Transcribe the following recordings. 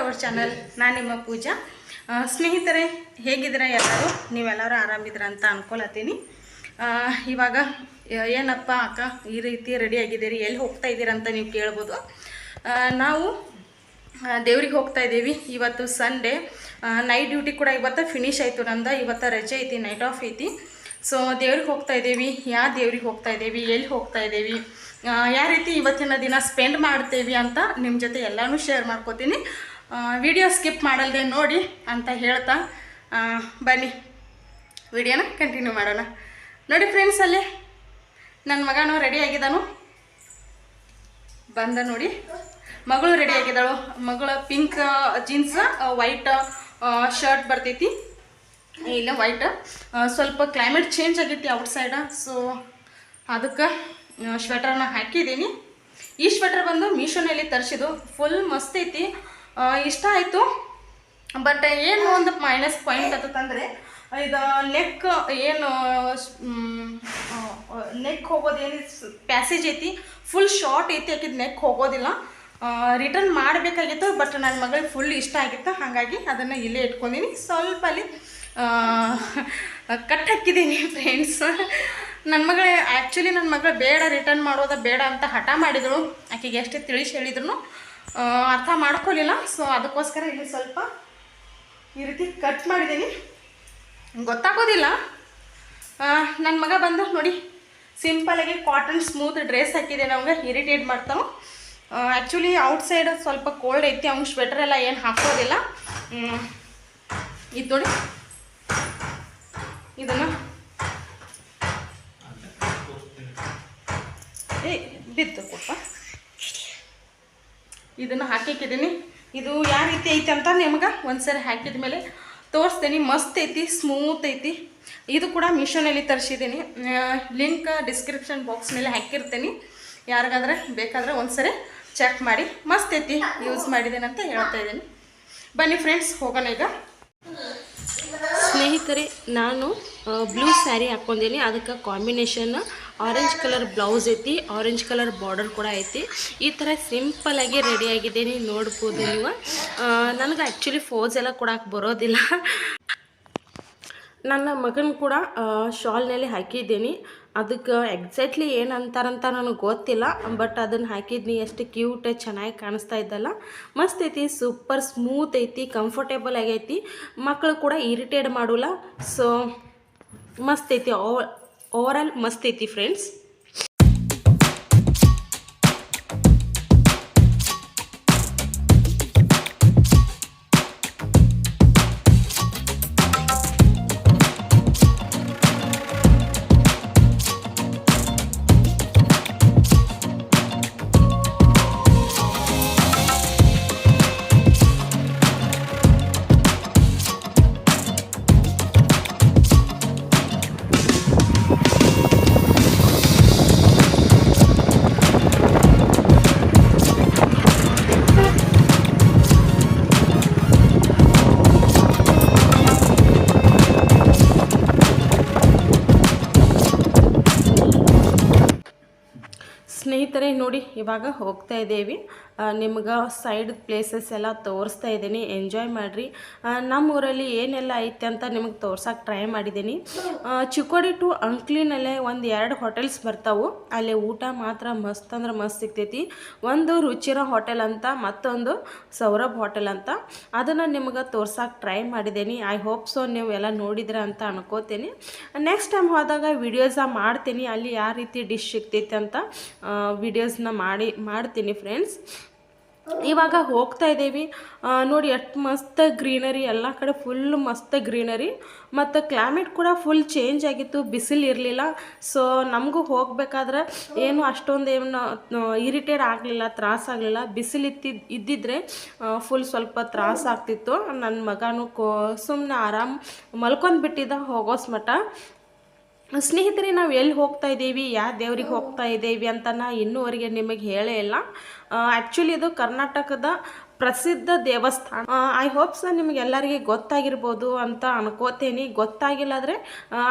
Hour channel ನಾನು ನಿಮ್ಮ ಪೂಜಾ. ಸ್ನೇಹಿತರೆ, ಹೇಗಿದ್ದೀರಾ ಎಲ್ಲರೂ? ನೀವೆಲ್ಲರೂ ಆರಾಮಿದ್ರ ಅಂತ ಅನ್ಕೊಳತ್ತೀನಿ. ಇವಾಗ ಏನಪ್ಪ ಅಕ್ಕ, ಈ ರೀತಿ ರೆಡಿ ಆಗಿದ್ದೀರಿ? ಎಲ್ಲಿ ಹೋಗ್ತಾ ಇದ್ದೀರಾ ಅಂತ ನೀವು ಕೇಳ್ಬೋದು. ನಾವು ದೇವ್ರಿಗೆ ಹೋಗ್ತಾ ಇದ್ದೀವಿ. ಇವತ್ತು ಸಂಡೇ ನೈಟ್ ಡ್ಯೂಟಿ ಕೂಡ ಇವತ್ತು ಫಿನಿಶ್ ಆಯಿತು. ನಂದು ಇವತ್ತು ರಜೆ ಐತಿ ನೈಟ್ ಆಫ್ ಐತಿ. ಸೊ ದೇವ್ರಿಗೆ ಹೋಗ್ತಾ ಇದ್ದೀವಿ. ಯಾವ ದೇವ್ರಿಗೆ ಹೋಗ್ತಾ ಇದ್ದೀವಿ? ಎಲ್ಲಿ ಹೋಗ್ತಾ ಇದ್ದೀವಿ? ಯಾವ ರೀತಿ ಇವತ್ತಿನ ದಿನ ಸ್ಪೆಂಡ್ ಮಾಡ್ತೀವಿ ಅಂತ ನಿಮ್ಮ ಜೊತೆ ಎಲ್ಲನೂ ಶೇರ್ ಮಾಡ್ಕೋತೀನಿ. ವಿಡಿಯೋ ಸ್ಕಿಪ್ ಮಾಡಲ್ದೆ ನೋಡಿ ಅಂತ ಹೇಳ್ತಾ ಬನ್ನಿ. ವಿಡಿಯೋನ ಕಂಟಿನ್ಯೂ ಮಾಡೋಣ. ನೋಡಿ ಫ್ರೆಂಡ್ಸ್ ಅಲ್ಲಿ ನನ್ನ ಮಗನೂ ರೆಡಿ ಆಗಿದ್ದಾನು. ಬಂದ ನೋಡಿ. ಮಗಳು ರೆಡಿ ಆಗಿದ್ದಾಳು. ಮಗಳ ಪಿಂಕ್ ಜೀನ್ಸ್ ವೈಟ್ ಶರ್ಟ್ ಬರ್ತೈತಿ. ಇಲ್ಲ ವೈಟ್ ಸ್ವಲ್ಪ ಕ್ಲೈಮೇಟ್ ಚೇಂಜ್ ಆಗೈತಿ ಔಟ್ಸೈಡ ಸೊ ಅದಕ್ಕೆ ಸ್ವೆಟರ್ನ ಹಾಕಿದ್ದೀನಿ. ಈ ಸ್ವೆಟರ್ ಬಂದು ಮೀಶೋನಲ್ಲಿ ತರಿಸಿದ್ದು. ಫುಲ್ ಮಸ್ತ್ ಐತಿ. ಇಷ್ಟ ಆಯಿತು. ಬಟ್ ಏನು ಒಂದು ಮೈನಸ್ ಪಾಯಿಂಟ್ ಅಂತಂದರೆ ಇದು ನೆಕ್ ಏನು ನೆಕ್ ಹೋಗೋದೇನು ಪ್ಯಾಸೇಜ್ ಐತಿ. ಫುಲ್ ಶಾರ್ಟ್ ಐತಿ ಯಾಕಿದ್ ನೆಕ್ ಹೋಗೋದಿಲ್ಲ. ರಿಟರ್ನ್ ಮಾಡಬೇಕಾಗಿತ್ತು ಬಟ್ ನನ್ನ ಮಗಳಿಗೆ ಫುಲ್ ಇಷ್ಟ ಆಗಿತ್ತು. ಹಾಗಾಗಿ ಅದನ್ನು ಇಲ್ಲೇ ಇಟ್ಕೊಂಡಿನಿ. ಸ್ವಲ್ಪ ಅಲ್ಲಿ ಕಟ್ ಹಾಕಿದ್ದೀನಿ ಫ್ರೆಂಡ್ಸ್ ನನ್ನ ಮಗಳೇ ಆ್ಯಕ್ಚುಲಿ ನನ್ನ ಮಗಳು ಬೇಡ ರಿಟರ್ನ್ ಮಾಡೋದ ಬೇಡ ಅಂತ ಹಠ ಮಾಡಿದಳು. ಆಕೆಗೆ ಎಷ್ಟೇ ತಿಳಿಸಿ ಹೇಳಿದ್ರು ಅರ್ಥ ಮಾಡ್ಕೊಳ್ಳಿಲ್ಲ ಸೊ ಅದಕ್ಕೋಸ್ಕರ ಇಲ್ಲಿ ಸ್ವಲ್ಪ ಈ ರೀತಿ ಕಟ್ ಮಾಡಿದ್ದೀನಿ ಗೊತ್ತಾಗೋದಿಲ್ಲ. ನನ್ನ ಮಗ ಬಂದು ನೋಡಿ ಸಿಂಪಲಾಗಿ ಕಾಟನ್ ಸ್ಮೂತ್ ಡ್ರೆಸ್ ಹಾಕಿದೆ. ನಮ್ಗೆ ಇರಿಟೇಟ್ ಮಾಡ್ತಾವೆ ಆ್ಯಕ್ಚುಲಿ ಔಟ್ಸೈಡ್ ಸ್ವಲ್ಪ ಕೋಲ್ಡ್ ಐತಿ ಅವ್ನು ಸ್ವೆಟರ್ ಎಲ್ಲ ಏನು ಹಾಕೋದಿಲ್ಲ. ಇದು ನೋಡಿ. ಇದನ್ನು ಬಿತ್ತು ಕೊಪ್ಪ ಇದನ್ನು ಹಾಕಿಕ್ಕಿದ್ದೀನಿ ಇದು ಯಾವ ರೀತಿ ಐತೆ ಅಂತ ನಿಮ್ಗೆ ಒಂದ್ಸರಿ ಹಾಕಿದ ಮೇಲೆ ತೋರಿಸ್ತೀನಿ. ಮಸ್ತ್ ಐತಿ ಸ್ಮೂತ್ ಐತಿ. ಇದು ಕೂಡ ಮಿಶೋನಲ್ಲಿ ತರಿಸಿದ್ದೀನಿ. ಲಿಂಕ್ ಡಿಸ್ಕ್ರಿಪ್ಷನ್ ಬಾಕ್ಸ್ ಮೇಲೆ ಹಾಕಿರ್ತೀನಿ. ಯಾರಿಗಾದ್ರೆ ಬೇಕಾದ್ರೆ ಒಂದ್ಸರಿ ಚೆಕ್ ಮಾಡಿ. ಮಸ್ತ್ ಐತಿ ಯೂಸ್ ಮಾಡಿದ್ದೇನೆ ಅಂತ ಹೇಳ್ತಾ ಇದ್ದೀನಿ. ಬನ್ನಿ ಫ್ರೆಂಡ್ಸ್ ಹೋಗೋಣ ಈಗ. ಸ್ನೇಹಿತರೆ, ನಾನು ಬ್ಲೂ ಸ್ಯಾರಿ ಹಾಕ್ಕೊಂಡೀನಿ ಅದಕ್ಕೆ ಕಾಂಬಿನೇಷನ್ ಆರೆಂಜ್ ಕಲರ್ ಬ್ಲೌಸ್ ಐತಿ ಆರೆಂಜ್ ಕಲರ್ ಬಾರ್ಡರ್ ಕೂಡ ಐತಿ. ಈ ಥರ ರೆಡಿ ನೀವು ನೋಡ್ಬೋದು ನೀವು. ನನಗೆ ಆ್ಯಕ್ಚುಲಿ ಫೋಸ್ ಎಲ್ಲ ಕೊಡಕ್ಕೆ ಬರೋದಿಲ್ಲ. ನನ್ನ ಮಗನ ಕೂಡ ಶಾಲ್ನಲ್ಲಿ ಹಾಕಿದ್ದೀನಿ. ಅದಕ್ಕೆ ಎಕ್ಸಾಕ್ಟ್ಲಿ ಏನು ಅಂತಾರಂತ ನನಗೆ ಗೊತ್ತಿಲ್ಲ ಬಟ್ ಅದನ್ನು ಹಾಕಿದ್ನಿ. ಎಷ್ಟು ಕ್ಯೂಟ್ ಚೆನ್ನಾಗಿ ಕಾಣಿಸ್ತಾ ಇದ್ದಲ್ಲ. ಮಸ್ತ್ ಐತಿ ಸೂಪರ್ ಸ್ಮೂತ್ ಐತಿ ಕಂಫರ್ಟೇಬಲ್ ಆಗೈತಿ. ಮಕ್ಕಳು ಕೂಡ ಇರಿಟೇಟ್ ಮಾಡೋಲ್ಲ ಸೊ ಮಸ್ತ್ ಐತಿ ಓವರಾಲ್ ಮಸ್ತ್ ಐತಿ ಫ್ರೆಂಡ್ಸ್ ನೋಡಿ ಇವಾಗ ಹೋಗ್ತಾ ಇದ್ದೇವೆ. ನಿಮ್ಗೆ ಸೈಡ್ ಪ್ಲೇಸಸ್ ಎಲ್ಲ ತೋರಿಸ್ತಾ ಇದ್ದೀನಿ. ಎಂಜಾಯ್ ಮಾಡಿರಿ. ನಮ್ಮ ಊರಲ್ಲಿ ಏನೆಲ್ಲ ಐತೆ ಅಂತ ನಿಮಗೆ ತೋರ್ಸೋಕೆ ಟ್ರೈ ಮಾಡಿದ್ದೀನಿ. ಚಿಕ್ಕೋಡಿ ಟು ಅಂಕ್ಲಿನಲ್ಲೇ ಒಂದು ಎರಡು ಹೋಟೆಲ್ಸ್ ಬರ್ತಾವೆ. ಅಲ್ಲಿ ಊಟ ಮಾತ್ರ ಮಸ್ತ್ ಅಂದ್ರೆ ಮಸ್ತ್ ಸಿಗ್ತೈತಿ. ಒಂದು ರುಚಿರೋ ಹೋಟೆಲ್ ಅಂತ, ಮತ್ತೊಂದು ಸೌರಭ್ ಹೋಟೆಲ್ ಅಂತ. ಅದನ್ನು ನಿಮ್ಗೆ ತೋರ್ಸೋಕೆ ಟ್ರೈ ಮಾಡಿದ್ದೀನಿ. ಐ ಹೋಪ್ ಸೊ ನೀವು ಎಲ್ಲ ನೋಡಿದ್ರ ಅಂತ ಅನ್ಕೋತೀನಿ. ನೆಕ್ಸ್ಟ್ ಟೈಮ್ ಹೋದಾಗ ವಿಡಿಯೋಸ ಮಾಡ್ತೀನಿ. ಅಲ್ಲಿ ಯಾವ ರೀತಿ ಡಿಶ್ ಸಿಗ್ತೈತೆ ಅಂತ ವಿಡಿಯೋಸ್ನ ಮಾಡಿ, ಮಾಡ್ತೀನಿ ಫ್ರೆಂಡ್ಸ್ ಇವಾಗ ಹೋಗ್ತಾ ಇದ್ದೀವಿ. ನೋಡಿ ಎಷ್ಟು ಮಸ್ತ್ ಗ್ರೀನರಿ ಎಲ್ಲ ಕಡೆ ಫುಲ್ ಮಸ್ತ್ ಗ್ರೀನರಿ ಮತ್ತು ಕ್ಲೈಮೇಟ್ ಕೂಡ ಫುಲ್ ಚೇಂಜ್ ಆಗಿತ್ತು, ಬಿಸಿಲು ಇರಲಿಲ್ಲ. ಸೊ ನಮಗೂ ಹೋಗಬೇಕಾದ್ರೆ ಏನು ಅಷ್ಟೊಂದು ಏನು ಇರಿಟೇಟ್ ಆಗಲಿಲ್ಲ ತ್ರಾಸಾಗಲಿಲ್ಲ ಬಿಸಿಲು ಇತ್ತಿ, ಇದ್ದಿದ್ರೆ ಫುಲ್ ಸ್ವಲ್ಪ ತ್ರಾಸ ಆಗ್ತಿತ್ತು. ನನ್ನ ಮಗನೂ ಕೋ ಸುಮ್ಮನೆ ಆರಾಮ್ ಮಲ್ಕೊಂಡು ಬಿಟ್ಟಿದ್ದ ಹೋಗೋಸ್ ಮಟ್ಟ ಸ್ನೇಹಿತರೆ, ನಾವು ಎಲ್ಲಿ ಹೋಗ್ತಾ ಇದ್ದೀವಿ ಯಾವ ದೇವ್ರಿಗೆ ಹೋಗ್ತಾ ಇದ್ದೀವಿ ಅಂತ ನಾ ಇನ್ನೂವರೆಗೆ ನಿಮಗೆ ಹೇಳೇ ಇಲ್ಲ. ಆ್ಯಕ್ಚುಲಿ ಇದು ಕರ್ನಾಟಕದ ಪ್ರಸಿದ್ಧ ದೇವಸ್ಥಾನ. ಐ ಹೋಪ್ ಸರ್ ನಿಮಗೆಲ್ಲರಿಗೆ ಗೊತ್ತಾಗಿರ್ಬೋದು ಅಂತ ಅನ್ಕೋತೀನಿ. ಗೊತ್ತಾಗಿಲ್ಲ ಆದರೆ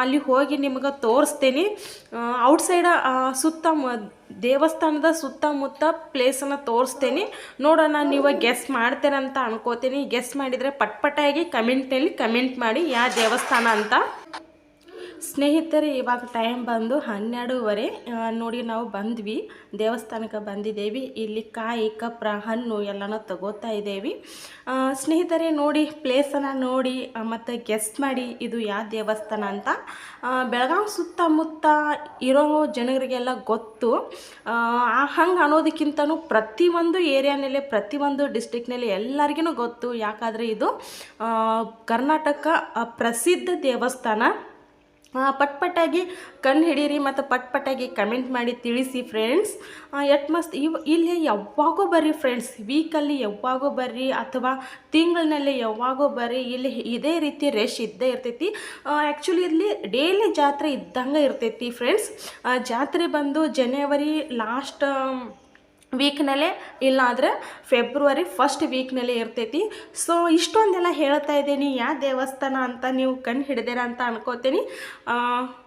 ಅಲ್ಲಿ ಹೋಗಿ ನಿಮಗೆ ತೋರಿಸ್ತೀನಿ. ಔಟ್ಸೈಡ ಸುತ್ತ ದೇವಸ್ಥಾನದ ಸುತ್ತಮುತ್ತ ಪ್ಲೇಸನ್ನು ತೋರಿಸ್ತೀನಿ. ನೋಡೋಣ, ನೀವು ಗೆಸ್ ಮಾಡ್ತೀರಂತ ಅನ್ಕೋತೀನಿ. ಗೆಸ್ ಮಾಡಿದರೆ ಪಟ್ಪಟಾಗಿ ಕಮೆಂಟ್ನಲ್ಲಿ ಕಮೆಂಟ್ ಮಾಡಿ ಯಾವ ದೇವಸ್ಥಾನ ಅಂತ. ಸ್ನೇಹಿತರೆ, ಇವಾಗ ಟೈಮ್ ಬಂದು ಹನ್ನೆರಡೂವರೆ. ನೋಡಿ ನಾವು ಬಂದ್ವಿ. ದೇವಸ್ಥಾನಕ್ಕೆ ಬಂದಿದ್ದೇವೆ. ಇಲ್ಲಿ ಕಾಯಿ, ಕಪ್ರ, ಹಣ್ಣು ಎಲ್ಲನೂ ತಗೋತಾ ಇದ್ದೇವೆ. ಸ್ನೇಹಿತರೆ, ನೋಡಿ ಪ್ಲೇಸನ್ನು ನೋಡಿ ಮತ್ತು ಗೆಸ್ಟ್ ಮಾಡಿ, ಇದು ಯಾವ ದೇವಸ್ಥಾನ ಅಂತ. ಬೆಳಗಾವಿ ಸುತ್ತಮುತ್ತ ಇರೋ ಜನರಿಗೆಲ್ಲ ಗೊತ್ತು. ಹಂಗೆ ಅನ್ನೋದಕ್ಕಿಂತನೂ ಪ್ರತಿಯೊಂದು ಏರಿಯಾನಲ್ಲಿ, ಪ್ರತಿಯೊಂದು ಡಿಸ್ಟಿಕ್ನಲ್ಲಿ ಎಲ್ಲರಿಗೂ ಗೊತ್ತು. ಯಾಕಾದರೆ ಇದು ಕರ್ನಾಟಕ ಪ್ರಸಿದ್ಧ ದೇವಸ್ಥಾನ. ಪಟ್ ಪಟ್ಟಾಗಿ ಕಣ್ಣು ಹಿಡೀರಿ ಮತ್ತು ಪಟ್ ಪಟ್ಟಾಗಿ ಕಮೆಂಟ್ ಮಾಡಿ ತಿಳಿಸಿ ಫ್ರೆಂಡ್ಸ್. ಎಟ್ ಮಸ್ತ್ ಇವ್ ಇಲ್ಲಿ ಯಾವಾಗೋ ಬರ್ರಿ ಫ್ರೆಂಡ್ಸ್, ವೀಕಲ್ಲಿ ಯಾವಾಗೋ ಬರ್ರಿ ಅಥವಾ ತಿಂಗಳಿನಲ್ಲಿ ಯಾವಾಗೋ ಬರ್ರಿ, ಇಲ್ಲಿ ಇದೇ ರೀತಿ ರಶ್ ಇದ್ದೇ ಇರ್ತೈತಿ. ಆ್ಯಕ್ಚುಲಿ ಇಲ್ಲಿ ಡೈಲಿ ಜಾತ್ರೆ ಇದ್ದಂಗೆ ಇರ್ತೈತಿ ಫ್ರೆಂಡ್ಸ್. ಜಾತ್ರೆ ಬಂದು ಜನವರಿ ಲಾಸ್ಟ್ ವೀಕ್ನಲ್ಲೇ ಇಲ್ಲಾಂದ್ರೆ ಫೆಬ್ರವರಿ ಫಸ್ಟ್ ವೀಕ್ನಲ್ಲೇ ಇರ್ತೈತಿ. ಸೊ ಇಷ್ಟೊಂದೆಲ್ಲ ಹೇಳ್ತಾ ಇದ್ದೀನಿ. ಯಾವ ದೇವಸ್ಥಾನ ಅಂತ ನೀವು ಕಣ್ಣು ಹಿಡಿದಿರ ಅಂತ ಅನ್ಕೋತೀನಿ.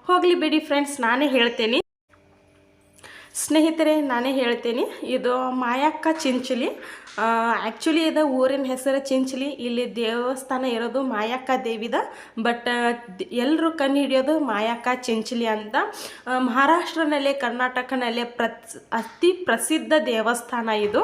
ಹೋಗಲಿ ಬಿಡಿ ಫ್ರೆಂಡ್ಸ್ ನಾನೇ ಹೇಳ್ತೇನೆ. ಸ್ನೇಹಿತರೆ, ನಾನೇ ಹೇಳ್ತೀನಿ. ಇದು ಮಾಯಕ್ಕ ಚಿಂಚಲಿ. ಆ್ಯಕ್ಚುಲಿ ಇದು ಊರಿನ ಹೆಸರು ಚಿಂಚಲಿ. ಇಲ್ಲಿ ದೇವಸ್ಥಾನ ಇರೋದು ಮಾಯಕ್ಕ ದೇವಿದ. ಬಟ್ ಎಲ್ಲರೂ ಕಣ್ಣು ಹಿಡಿಯೋದು ಮಾಯಕ್ಕ ಚಿಂಚಲಿ ಅಂತ. ಮಹಾರಾಷ್ಟ್ರನಲ್ಲೇ, ಕರ್ನಾಟಕನಲ್ಲೇ ಪ್ರತ್, ಅತಿ ಪ್ರಸಿದ್ಧ ದೇವಸ್ಥಾನ ಇದು.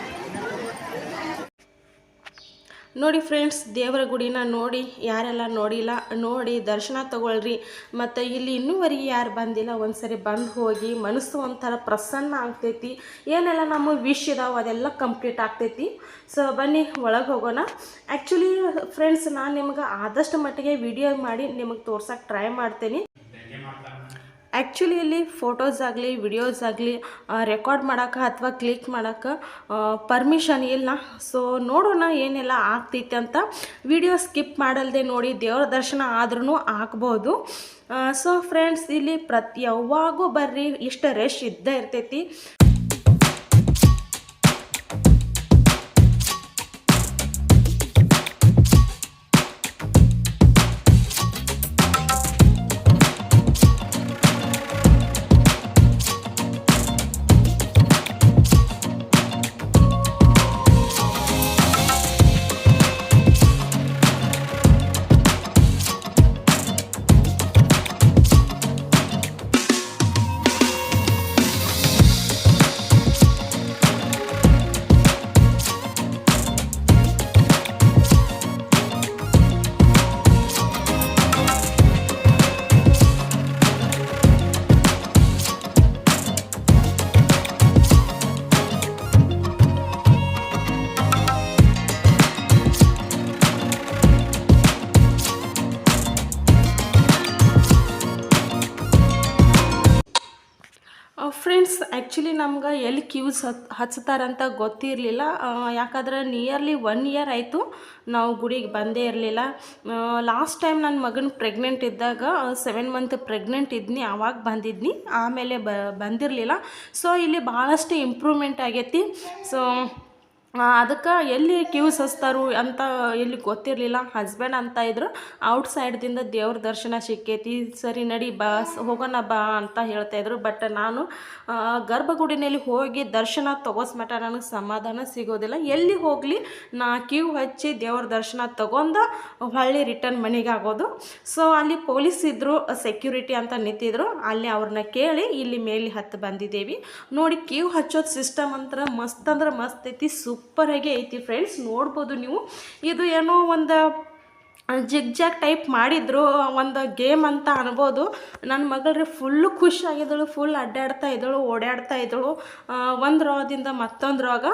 ನೋಡಿ ಫ್ರೆಂಡ್ಸ್ ದೇವರ ಗುಡಿನ ನೋಡಿ, ಯಾರೆಲ್ಲ ನೋಡಿಲ್ಲ, ನೋಡಿ ದರ್ಶನ ತಗೊಳ್ರಿ. ಮತ್ತು ಇಲ್ಲಿ ಇನ್ನೂವರೆಗೆ ಯಾರು ಬಂದಿಲ್ಲ, ಒಂದ್ಸರಿ ಬಂದು ಹೋಗಿ ಮನಸ್ಸು ಒಂಥರ ಪ್ರಸನ್ನ ಆಗ್ತೈತಿ. ಏನೆಲ್ಲ ನಮ್ಮ ವಿಶ್ ಇದಾವೆ, ಅದೆಲ್ಲ ಕಂಪ್ಲೀಟ್ ಆಗ್ತೈತಿ. ಸೊ ಬನ್ನಿ, ಒಳಗೆ ಹೋಗೋಣ. ಆ್ಯಕ್ಚುಲಿ ಫ್ರೆಂಡ್ಸ್ ನಾನು ನಿಮ್ಗೆ ಆದಷ್ಟು ಮಟ್ಟಿಗೆ ವಿಡಿಯೋ ಮಾಡಿ ನಿಮಗೆ ತೋರ್ಸೋಕೆ ಟ್ರೈ ಮಾಡ್ತೀನಿ. ಆ್ಯಕ್ಚುಲಿ ಇಲ್ಲಿ ಫೋಟೋಸ್ ಆಗಲಿ ವಿಡಿಯೋಸ್ ಆಗಲಿ ರೆಕಾರ್ಡ್ ಮಾಡೋಕೆ ಅಥವಾ ಕ್ಲಿಕ್ ಮಾಡೋಕೆ ಪರ್ಮಿಷನ್ ಇಲ್ಲ. ಸೊ ನೋಡೋಣ ಏನೆಲ್ಲ ಆಗ್ತೈತೆ ಅಂತ ವಿಡಿಯೋ ಸ್ಕಿಪ್ ಮಾಡಲ್ದೆ ನೋಡಿ ದೇವ್ರ ದರ್ಶನ ಆದ್ರೂ ಆಗ್ಬೋದು. ಸೊ ಫ್ರೆಂಡ್ಸ್ ಇಲ್ಲಿ ಪ್ರತಿ, ಯಾವಾಗೂ ಬರ್ರಿ, ಇಷ್ಟು ರಶ್ ಇದ್ದೇ ಇರ್ತೈತಿ. ಕ್ಯೂಸ್ ಹತ್ ಹಚ್ತಾರಂತ ಗೊತ್ತಿರಲಿಲ್ಲ. ಯಾಕಂದ್ರೆ ನಿಯರ್ಲಿ ಒನ್ ಇಯರ್ ಆಯಿತು ನಾವು ಗುಡಿಗೆ ಬಂದೇ ಇರಲಿಲ್ಲ. ಲಾಸ್ಟ್ ಟೈಮ್ ನನ್ನ ಮಗನ ಪ್ರೆಗ್ನೆಂಟ್ ಇದ್ದಾಗ ಸೆವೆನ್ ಮಂತ್ ಪ್ರೆಗ್ನೆಂಟ್ ಇದ್ನಿ ಆವಾಗ ಬಂದಿದ್ನಿ, ಆಮೇಲೆ ಬ, ಬಂದಿರಲಿಲ್ಲ. ಸೊ ಇಲ್ಲಿ ಭಾಳಷ್ಟು ಇಂಪ್ರೂವ್ಮೆಂಟ್ ಆಗೈತಿ. ಸೊ ಅದಕ್ಕೆ ಎಲ್ಲಿ ಕ್ಯೂಸ್ ಹಚ್ತಾರು ಅಂತ ಎಲ್ಲಿ ಗೊತ್ತಿರಲಿಲ್ಲ. ಹಸ್ಬೆಂಡ್ ಅಂತ ಇದ್ರು ಔಟ್ ಸೈಡ್ದಿಂದ ದೇವ್ರ ದರ್ಶನ ಸಿಕ್ಕೈತಿ. ಸರಿ ನಡಿ ಬಾ ಹೋಗೋಣ ಬಾ ಅಂತ ಹೇಳ್ತಾ ಇದ್ರು. ಬಟ್ ನಾನು ಗರ್ಭಗುಡಿನಲ್ಲಿ ಹೋಗಿ ದರ್ಶನ ತಗೋಸ್ ಮಟ ನನಗೆ ಸಮಾಧಾನ ಸಿಗೋದಿಲ್ಲ. ಎಲ್ಲಿ ಹೋಗಲಿ, ನಾ ಕ್ಯೂ ಹಚ್ಚಿ ದೇವ್ರ ದರ್ಶನ ತಗೊಂಡು ಹೊಳ್ಳಿ ರಿಟರ್ನ್ ಮನೆಗೆ ಆಗೋದು. ಸೊ ಅಲ್ಲಿ ಪೊಲೀಸ್ ಇದ್ದರು ಸೆಕ್ಯೂರಿಟಿ ಅಂತ ನಿಂತಿದ್ರು. ಅಲ್ಲಿ ಅವ್ರನ್ನ ಕೇಳಿ, ಇಲ್ಲಿ ಮೇಲೆ ಹತ್ತು ಬಂದಿದ್ದೇವೆ ನೋಡಿ ಕ್ಯೂ ಹಚ್ಚೋದು ಸಿಸ್ಟಮ್ ಅಂತ ಮಸ್ತ್ ಅಂದ್ರೆ ಮಸ್ತ್ ಐತಿ ಸೂಪರಾಗಿ ಐತಿ ಫ್ರೆಂಡ್ಸ್ ನೋಡ್ಬೋದು ನೀವು. ಇದು ಏನೋ ಒಂದು ಜಿಗ್ ಜಾಗ್ ಟೈಪ್ ಮಾಡಿದ್ರು ಒಂದು ಗೇಮ್ ಅಂತ ಅನ್ಬೋದು. ನನ್ನ ಮಗಳ್ರಿ ಫುಲ್ಲು ಖುಷಿಯಾಗಿದ್ದಳು ಫುಲ್ ಅಡ್ಡಾಡ್ತಾ ಇದ್ದಳು, ಓಡಾಡ್ತಾ ಇದ್ದಳು. ಒಂದು ರೋದಿಂದ ಮತ್ತೊಂದು ರೋಗ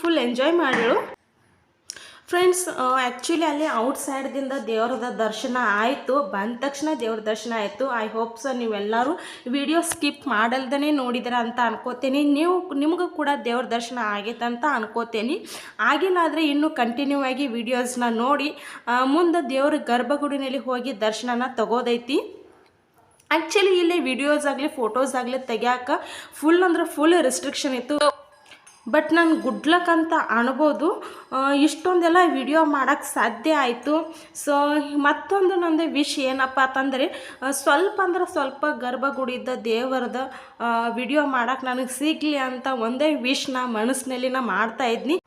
ಫುಲ್ ಎಂಜಾಯ್ ಮಾಡಿಳು. ಫ್ರೆಂಡ್ಸ್ ಆ್ಯಕ್ಚುಲಿ ಅಲ್ಲಿ ಔಟ್ಸೈಡ್ದಿಂದ ದೇವ್ರದ ದರ್ಶನ ಆಯಿತು. ಬಂದ ತಕ್ಷಣ ದೇವ್ರ ದರ್ಶನ ಆಯಿತು. ಐ ಹೋಪ್ ಸೊ ನೀವೆಲ್ಲರೂ ವಿಡಿಯೋ ಸ್ಕಿಪ್ ಮಾಡಲ್ದೇ ನೋಡಿದಿರ ಅಂತ ಅನ್ಕೋತೀನಿ. ನೀವು, ನಿಮಗೂ ಕೂಡ ದೇವ್ರ ದರ್ಶನ ಆಗೈತೆ ಅಂತ ಅನ್ಕೋತೀನಿ. ಆಗಿಲ್ಲ ಆದರೆ ಇನ್ನೂ ಕಂಟಿನ್ಯೂ ಆಗಿ ವಿಡಿಯೋಸ್ನ ನೋಡಿ ಮುಂದೆ ದೇವ್ರ ಗರ್ಭಗುಡಿನಲ್ಲಿ ಹೋಗಿ ದರ್ಶನನ ತಗೋದೈತಿ. ಆ್ಯಕ್ಚುಲಿ ಇಲ್ಲಿ ವಿಡಿಯೋಸ್ ಆಗಲಿ ಫೋಟೋಸ್ ಆಗಲಿ ತೆಗ್ಯಾಕ ಫುಲ್ ಅಂದ್ರೆ ಫುಲ್ ರೆಸ್ಟ್ರಿಕ್ಷನ್ ಇತ್ತು. ಬಟ್ ನಾನು ಗುಡ್ ಲಕ್ ಅಂತ ಅನ್ಬೋದು. ಇಷ್ಟೊಂದೆಲ್ಲ ವಿಡಿಯೋ ಮಾಡೋಕ್ಕೆ ಸಾಧ್ಯ ಆಯಿತು. ಸೊ ಮತ್ತೊಂದು ನಂದು ವಿಶ್ ಏನಪ್ಪ ಅಂತಂದರೆ ಸ್ವಲ್ಪ ಅಂದ್ರೆ ಸ್ವಲ್ಪ ಗರ್ಭಗುಡಿದ ದೇವರದ ವಿಡಿಯೋ ಮಾಡೋಕ್ಕೆ ನನಗೆ ಸಿಗಲಿ ಅಂತ ಒಂದೇ ವಿಶ್ ನಾ ಮನಸ್ಸಿನಲ್ಲಿ ನಾ ಮಾಡ್ತಾ ಇದ್ನಿ.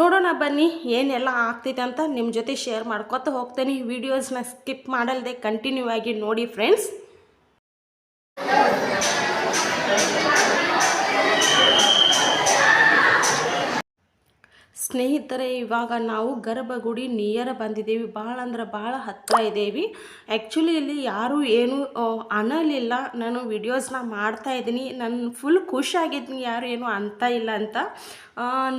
ನೋಡೋಣ ಬನ್ನಿ ಏನೆಲ್ಲ ಆಗ್ತಿದೆ ಅಂತ ನಿಮ್ಮ ಜೊತೆ ಶೇರ್ ಮಾಡ್ಕೊತ ಹೋಗ್ತೇನೆ. ವಿಡಿಯೋಸ್ನ ಸ್ಕಿಪ್ ಮಾಡಲ್ದೆ ಕಂಟಿನ್ಯೂ ಆಗಿ ನೋಡಿ ಫ್ರೆಂಡ್ಸ್ ಸ್ನೇಹಿತರೆ, ಇವಾಗ ನಾವು ಗರ್ಭಗುಡಿ ನಿಯರ್ ಬಂದಿದ್ದೀವಿ. ಭಾಳ ಅಂದ್ರೆ ಭಾಳ ಹತ್ತಿರ ಇದ್ದೀವಿ. ಆ್ಯಕ್ಚುಲಿ ಇಲ್ಲಿ ಯಾರೂ ಏನು ಅನ್ನಲಿಲ್ಲ. ನಾನು ವಿಡಿಯೋಸ್ನ ಮಾಡ್ತಾ ಇದ್ದೀನಿ. ನಾನು ಫುಲ್ ಖುಷಿಯಾಗಿದ್ದೀನಿ ಯಾರು ಏನು ಅಂತ ಇಲ್ಲ ಅಂತ.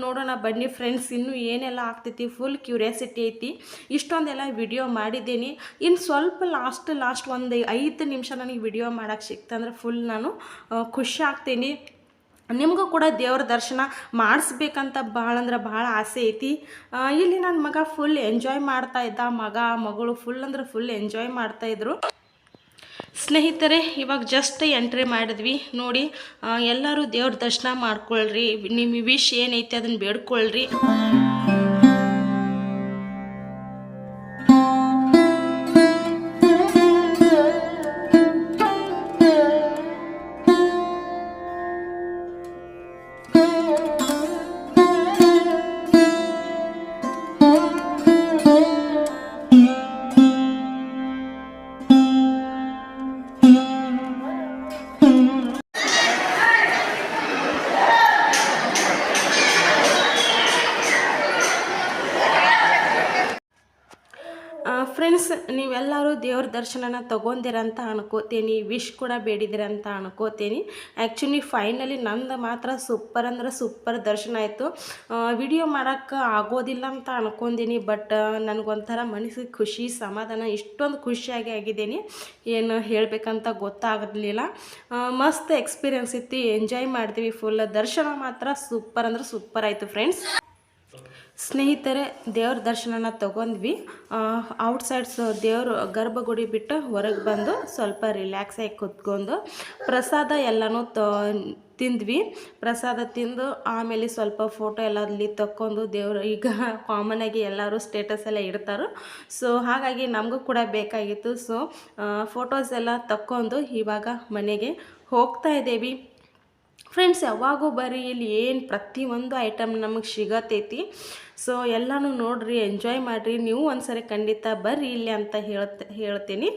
ನೋಡೋಣ ಬನ್ನಿ ಫ್ರೆಂಡ್ಸ್ ಇನ್ನೂ ಏನೆಲ್ಲ ಆಗ್ತೈತಿ? ಫುಲ್ ಕ್ಯೂರಿಯಾಸಿಟಿ ಐತಿ. ಇಷ್ಟೊಂದೆಲ್ಲ ವಿಡಿಯೋ ಮಾಡಿದ್ದೀನಿ. ಇನ್ನು ಸ್ವಲ್ಪ ಲಾಸ್ಟ್ ಲಾಸ್ಟ್ ಒಂದು ಐದು ನಿಮಿಷ ನನಗೆ ವಿಡಿಯೋ ಮಾಡೋಕ್ಕೆ ಸಿಕ್ತಂದ್ರೆ ಫುಲ್ ನಾನು ಖುಷಿ ಆಗ್ತೀನಿ. ನಿಮಗೂ ಕೂಡ ದೇವ್ರ ದರ್ಶನ ಮಾಡಿಸ್ಬೇಕಂತ ಭಾಳ ಅಂದ್ರೆ ಭಾಳ ಆಸೆ ಐತಿ. ಇಲ್ಲಿ ನನ್ನ ಮಗ ಫುಲ್ ಎಂಜಾಯ್ ಮಾಡ್ತಾ ಇದ್ದ, ಮಗ, ಮಗಳು ಫುಲ್ ಅಂದ್ರೆ ಫುಲ್ ಎಂಜಾಯ್ ಮಾಡ್ತಾ ಇದ್ರು. ಸ್ನೇಹಿತರೆ, ಇವಾಗ ಜಸ್ಟ್ ಎಂಟ್ರಿ ಮಾಡಿದ್ವಿ. ನೋಡಿ ಎಲ್ಲರೂ ದೇವ್ರ ದರ್ಶನ ಮಾಡ್ಕೊಳ್ರಿ. ನಿಮ್ಮ ವಿಶ್ ಏನೈತಿ ಅದನ್ನು ಬೇಡ್ಕೊಳ್ರಿ. ನೀವೆಲ್ಲರೂ ತಗೊಂಡಿರ ಅಂತ ಅನ್ಕೋತೀನಿ ವಿಶ್ ಕೂಡ ಬೇಡಿದಿರಂತ ಅನ್ಕೋತೀನಿ. ಆ್ಯಕ್ಚುಲಿ ಫೈನಲಿ ನಂದು ಮಾತ್ರ ಸೂಪರ್ ಅಂದ್ರೆ ಸೂಪರ್ ದರ್ಶನ ಆಯಿತು. ವಿಡಿಯೋ ಮಾಡೋಕ್ಕೆ ಆಗೋದಿಲ್ಲ ಅಂತ ಅನ್ಕೊಂಡೀನಿ ಬಟ್ ನನಗೊಂಥರ ಮನಸ್ಸಿಗೆ ಖುಷಿ, ಸಮಾಧಾನ, ಇಷ್ಟೊಂದು ಖುಷಿಯಾಗಿ ಆಗಿದ್ದೀನಿ. ಏನು ಹೇಳಬೇಕಂತ ಗೊತ್ತಾಗಲಿಲ್ಲ. ಮಸ್ತ್ ಎಕ್ಸ್ಪೀರಿಯನ್ಸ್ ಇತ್ತು ಎಂಜಾಯ್ ಮಾಡ್ತೀವಿ ಫುಲ್ ದರ್ಶನ ಮಾತ್ರ ಸೂಪರ್ ಅಂದ್ರೆ ಸೂಪರ್ ಆಯಿತು ಫ್ರೆಂಡ್ಸ್ ಸ್ನೇಹಿತರೆ, ದೇವ್ರ ದರ್ಶನನ ತಗೊಂಡ್ವಿ. ಔಟ್ಸೈಡ್ಸ್ ದೇವರು ಗರ್ಭಗುಡಿ ಬಿಟ್ಟು ಹೊರಗೆ ಬಂದು ಸ್ವಲ್ಪ ರಿಲ್ಯಾಕ್ಸ್ ಆಗಿ ಕುತ್ಕೊಂಡು ಪ್ರಸಾದ ಎಲ್ಲನೂ ತ, ತಿಂದ್ವಿ. ಪ್ರಸಾದ ತಿಂದು ಆಮೇಲೆ ಸ್ವಲ್ಪ ಫೋಟೋ ಎಲ್ಲ ಅಲ್ಲಿ ತಕ್ಕೊಂಡು ದೇವರು ಈಗ ಕಾಮನ್ ಆಗಿ ಎಲ್ಲರೂ ಸ್ಟೇಟಸ್ ಎಲ್ಲ ಇಡ್ತಾರೆ. ಸೊ ಹಾಗಾಗಿ ನಮಗೂ ಕೂಡ ಬೇಕಾಗಿತ್ತು. ಸೊ ಫೋಟೋಸ್ ಎಲ್ಲ ತಕ್ಕೊಂಡು ಇವಾಗ ಮನೆಗೆ ಹೋಗ್ತಾ ಇದ್ದೇವೆ ಫ್ರೆಂಡ್ಸ್ ಯಾವಾಗೂ ಬರ್ರಿ ಇಲ್ಲಿ ಏನು ಪ್ರತಿಯೊಂದು ಐಟಮ್ ನಮಗೆ ಸಿಗತೈತಿ. ಸೊ ಎಲ್ಲನೂ ನೋಡಿರಿ ಎಂಜಾಯ್ ಮಾಡಿರಿ. ನೀವು ಒಂದ್ಸರಿ ಖಂಡಿತ ಬರ್ರಿ ಇಲ್ಲಿ ಅಂತ ಹೇಳ್ತ, ಹೇಳ್ತೀನಿ.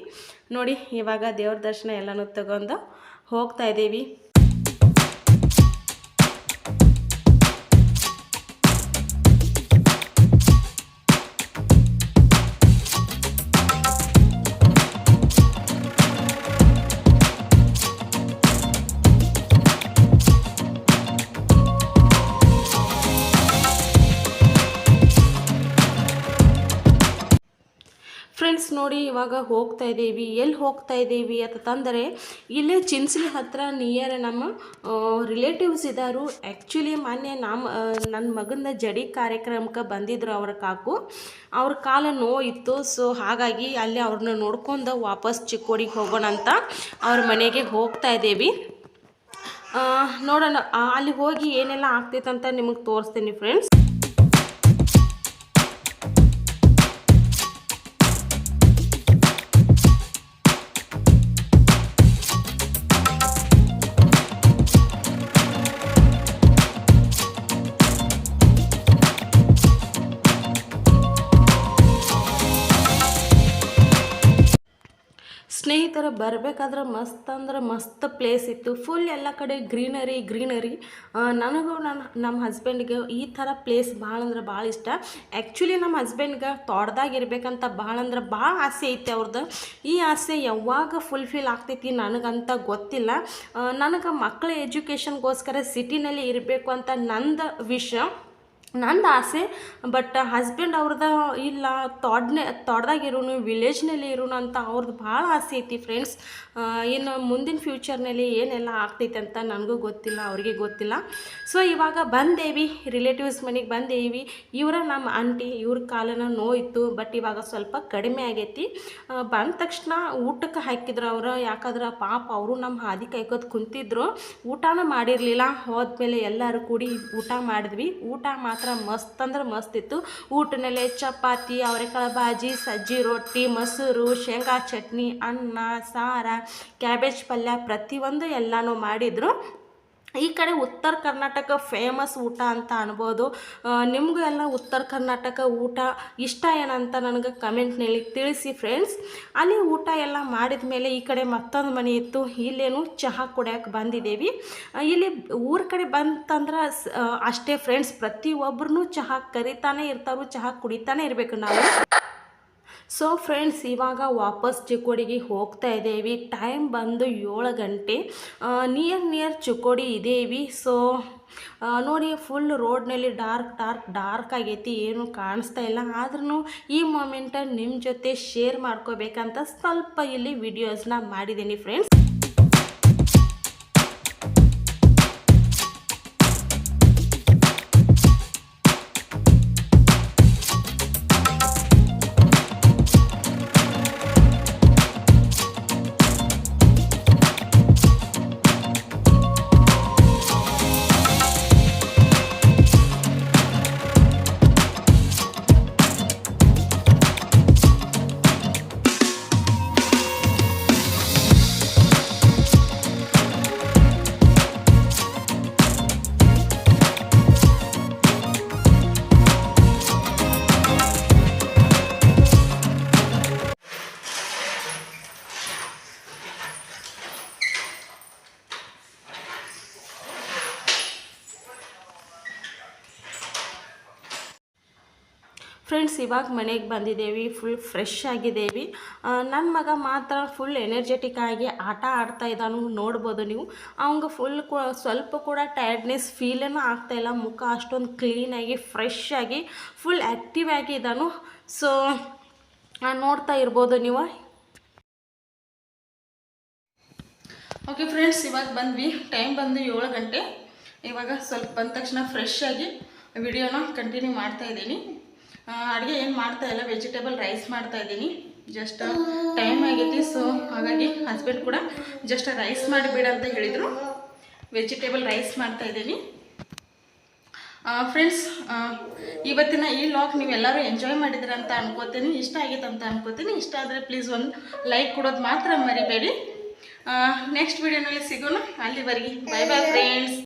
ನೋಡಿ, ಇವಾಗ ದೇವ್ರ ದರ್ಶನ ಎಲ್ಲನೂ ತಗೊಂಡು ಹೋಗ್ತಾ ಇದ್ದೀವಿ. ನೋಡಿ ಇವಾಗ ಹೋಗ್ತಾ ಇದ್ದೀವಿ. ಎಲ್ಲಿ ಹೋಗ್ತಾ ಇದ್ದೀವಿ ಅಂತಂದರೆ ಇಲ್ಲೇ ಚಿನ್ಸ್ಲಿ ಹತ್ರ ನಿಯರ್ ನಮ್ಮ ರಿಲೇಟಿವ್ಸ್ ಇದ್ದಾರು ಆ್ಯಕ್ಚುಲಿ ಮೊನ್ನೆ ನಮ್ಮ ನನ್ನ ಮಗನ ಜಡಿ ಕಾರ್ಯಕ್ರಮಕ್ಕೆ ಬಂದಿದ್ರು ಅವ್ರ ಕಾಕು. ಅವ್ರ ಕಾಲ ನೋವಿತ್ತು. ಸೊ ಹಾಗಾಗಿ ಅಲ್ಲಿ ಅವ್ರನ್ನ ನೋಡ್ಕೊಂಡು ವಾಪಸ್ ಚಿಕ್ಕೋಡಿಗೆ ಹೋಗೋಣ ಅಂತ ಅವ್ರ ಮನೆಗೆ ಹೋಗ್ತಾ ಇದ್ದೀವಿ. ನೋಡೋಣ. ಅಲ್ಲಿ ಹೋಗಿ ಏನೆಲ್ಲ ಆಗ್ತೈತೆ ಅಂತ ನಿಮಗೆ ತೋರಿಸ್ತೀನಿ ಫ್ರೆಂಡ್ಸ್ ಸ್ನೇಹಿತರ ಬರಬೇಕಾದ್ರೆ ಮಸ್ತ್ ಅಂದ್ರೆ ಮಸ್ತ್ ಪ್ಲೇಸ್ ಇತ್ತು. ಫುಲ್ ಎಲ್ಲ ಕಡೆ ಗ್ರೀನರಿ ಗ್ರೀನರಿ ನನಗೂ ನನ್ನ, ನಮ್ಮ ಹಸ್ಬೆಂಡ್ಗೆ ಈ ಥರ ಪ್ಲೇಸ್ ಭಾಳ ಅಂದ್ರೆ ಭಾಳ ಇಷ್ಟ. ಆ್ಯಕ್ಚುಲಿ ನಮ್ಮ ಹಸ್ಬೆಂಡ್ಗೆ ತೋಟದಾಗ ಇರಬೇಕಂತ ಭಾಳ ಅಂದ್ರೆ ಭಾಳ ಆಸೆ ಐತೆ ಅವ್ರದ್ದು ಈ ಆಸೆ ಯಾವಾಗ ಫುಲ್ಫಿಲ್ ಆಗ್ತೈತಿ ನನಗಂತ ಗೊತ್ತಿಲ್ಲ. ನನಗೆ ಮಕ್ಕಳ ಎಜುಕೇಷನ್ಗೋಸ್ಕರ ಸಿಟಿನಲ್ಲಿ ಇರಬೇಕು ಅಂತ ನಂದು ವಿಷ ನಂದು ಆಸೆ ಬಟ್ ಹಸ್ಬೆಂಡ್ ಅವ್ರದ್ದು ಇಲ್ಲ, ತೋಡ್ನೆ ತೋಟದಾಗ ಇರೋನು ವಿಲೇಜ್ನಲ್ಲಿ ಇರೋನು ಅಂತ ಅವ್ರದ್ದು ಭಾಳ ಆಸೆ ಐತಿ ಫ್ರೆಂಡ್ಸ್ ಇನ್ನು ಮುಂದಿನ ಫ್ಯೂಚರ್ನಲ್ಲಿ ಏನೆಲ್ಲ ಆಗ್ತೈತೆ ಅಂತ ನನಗೂ ಗೊತ್ತಿಲ್ಲ, ಅವ್ರಿಗೆ ಗೊತ್ತಿಲ್ಲ. ಸೊ ಇವಾಗ ಬಂದೇವಿ ರಿಲೇಟಿವ್ಸ್ ಮನೆಗೆ ಬಂದೇವಿ. ಇವರ ನಮ್ಮ ಆಂಟಿ ಇವ್ರ ಕಾಲನ ನೋಯಿತ್ತು ಬಟ್ ಇವಾಗ ಸ್ವಲ್ಪ ಕಡಿಮೆ ಆಗೈತಿ. ಬಂದ ತಕ್ಷಣ ಊಟಕ್ಕೆ ಹಾಕಿದ್ರು ಅವರು, ಯಾಕಂದ್ರೆ ಪಾಪ ಅವರು ನಮ್ಮ ಹಾದಿ ಕಾಯ್ಕೋದು ಕುಂತಿದ್ರು. ಊಟನ ಮಾಡಿರಲಿಲ್ಲ, ಹೋದ್ಮೇಲೆ ಎಲ್ಲರೂ ಕೂಡಿ ಊಟ ಮಾಡಿದ್ವಿ. ಊಟ ಮಾತ್ರ ಮಸ್ತ್ ಅಂದ್ರೆ ಮಸ್ತ್ ಇತ್ತು. ಊಟನಲ್ಲೇ ಚಪಾತಿ, ಅವರೆಕಾಳು ಬಾಜಿ ಸಜ್ಜಿ ರೊಟ್ಟಿ, ಮೊಸರು, ಶೇಂಗಾ ಚಟ್ನಿ, ಅನ್ನ, ಸಾರ, ಕ್ಯಾಬೇಜ್ ಪಲ್ಯ ಪ್ರತಿಯೊಂದು ಎಲ್ಲನೂ ಮಾಡಿದರು. ಈ ಕಡೆ ಉತ್ತರ ಕರ್ನಾಟಕ ಫೇಮಸ್ ಊಟ ಅಂತ ಅನ್ಬೋದು. ನಿಮಗೂ ಎಲ್ಲ ಉತ್ತರ ಕರ್ನಾಟಕ ಊಟ ಇಷ್ಟ ಏನಂತ ನನಗೆ ಕಮೆಂಟ್ನಲ್ಲಿ ತಿಳಿಸಿ ಫ್ರೆಂಡ್ಸ್ ಅಲ್ಲಿ ಊಟ ಎಲ್ಲ ಮಾಡಿದ ಮೇಲೆ ಈ ಕಡೆ ಮತ್ತೊಂದು ಮನೆ ಇತ್ತು. ಇಲ್ಲೇನು ಚಹಾ ಕುಡಿಯೋಕೆ ಬಂದಿದ್ದೀವಿ ಇಲ್ಲಿ ಊರ ಕಡೆ ಬಂತಂದ್ರೆ ಅಷ್ಟೇ ಫ್ರೆಂಡ್ಸ್ ಪ್ರತಿಯೊಬ್ಬರೂ ಚಹಾ ಕರಿತಾನೆ ಇರ್ತಾರೋ, ಚಹಾ ಕುಡಿತಾನೆ ಇರಬೇಕು ನಾವು. ಸೊ ಫ್ರೆಂಡ್ಸ್ ಇವಾಗ ವಾಪಸ್ ಚಿಕ್ಕೋಡಿಗೆ ಹೋಗ್ತಾ ಇದ್ದೀವಿ ಟೈಮ್ ಬಂದು ಏಳು ಗಂಟೆ. ನಿಯರ್ ನಿಯರ್ ಚಿಕ್ಕೋಡಿ ಇದ್ದೀವಿ ಸೊ ನೋಡಿ ಫುಲ್ ರೋಡ್ನಲ್ಲಿ ಡಾರ್ಕ್ ಡಾರ್ಕ್ ಡಾರ್ಕ್ ಆಗೈತಿ. ಏನು ಕಾಣಿಸ್ತಾ ಇಲ್ಲ. ಆದ್ರೂ ಈ ಮೊಮೆಂಟ ನಿಮ್ಮ ಜೊತೆ ಶೇರ್ ಮಾಡ್ಕೋಬೇಕಂತ ಸ್ವಲ್ಪ ಇಲ್ಲಿ ವಿಡಿಯೋಸ್ನ ಮಾಡಿದ್ದೀನಿ ಫ್ರೆಂಡ್ಸ್ ಫ್ರೆಂಡ್ಸ್ ಇವಾಗ ಮನೆಗೆ ಬಂದಿದ್ದೇವೆ ಫುಲ್ ಫ್ರೆಶ್ ಆಗಿದ್ದೇವೆ ನನ್ನ ಮಗ ಮಾತ್ರ ಫುಲ್ ಎನರ್ಜೆಟಿಕ್ ಆಗಿ ಆಟ ಆಡ್ತಾ ಇದ್ದಾನು, ನೋಡ್ಬೋದು ನೀವು. ಅವಂಗೆ ಫುಲ್ ಸ್ವಲ್ಪ ಕೂಡ ಟಯರ್ಡ್ನೆಸ್ ಫೀಲೇನೂ ಆಗ್ತಾಯಿಲ್ಲ ಮುಖ ಅಷ್ಟೊಂದು ಕ್ಲೀನಾಗಿ ಫ್ರೆಶ್ ಆಗಿ ಫುಲ್ ಆ್ಯಕ್ಟಿವ್ ಆಗಿ ಇದ್ದಾನು. ಸೊ ನೋಡ್ತಾ ಇರ್ಬೋದು ನೀವು. ಓಕೆ ಫ್ರೆಂಡ್ಸ್ ಇವಾಗ ಬಂದ್ವಿ. ಟೈಮ್ ಬಂದು ಏಳು ಗಂಟೆ. ಇವಾಗ ಸ್ವಲ್ಪ ಬಂದ ತಕ್ಷಣ ಫ್ರೆಶ್ ಆಗಿ ವಿಡಿಯೋನ ಕಂಟಿನ್ಯೂ ಮಾಡ್ತಾ ಇದ್ದೀನಿ. ಅಡುಗೆ ಏನು ಮಾಡ್ತಾ ಇಲ್ಲ ವೆಜಿಟೇಬಲ್ ರೈಸ್ ಮಾಡ್ತಾ ಇದ್ದೀನಿ. ಜಸ್ಟ್ ಟೈಮ್ ಆಗೈತಿ ಸೊ ಹಾಗಾಗಿ ಹಸ್ಬೆಂಡ್ ಕೂಡ ಜಸ್ಟ್ ರೈಸ್ ಮಾಡಿಬಿಡ ಅಂತ ಹೇಳಿದರು. ವೆಜಿಟೇಬಲ್ ರೈಸ್ ಮಾಡ್ತಾ ಇದ್ದೀನಿ. ಫ್ರೆಂಡ್ಸ್ ಇವತ್ತಿನ ಈ ಲಾಗ್ ನೀವೆಲ್ಲರೂ ಎಂಜಾಯ್ ಮಾಡಿದ್ರ ಅಂತ ಅನ್ಕೋತೀನಿ ಇಷ್ಟ ಆಗೈತೆ ಅಂತ ಅನ್ಕೋತೀನಿ. ಇಷ್ಟ ಆದರೆ ಪ್ಲೀಸ್ ಒಂದು ಲೈಕ್ ಕೊಡೋದು ಮಾತ್ರ ಮರಿಬೇಡಿ. ನೆಕ್ಸ್ಟ್ ವಿಡಿಯೋನಲ್ಲಿ ಸಿಗೋಣ. ಅಲ್ಲಿವರೆಗೆ ಬೈ ಬಾಯ್ ಫ್ರೆಂಡ್ಸ್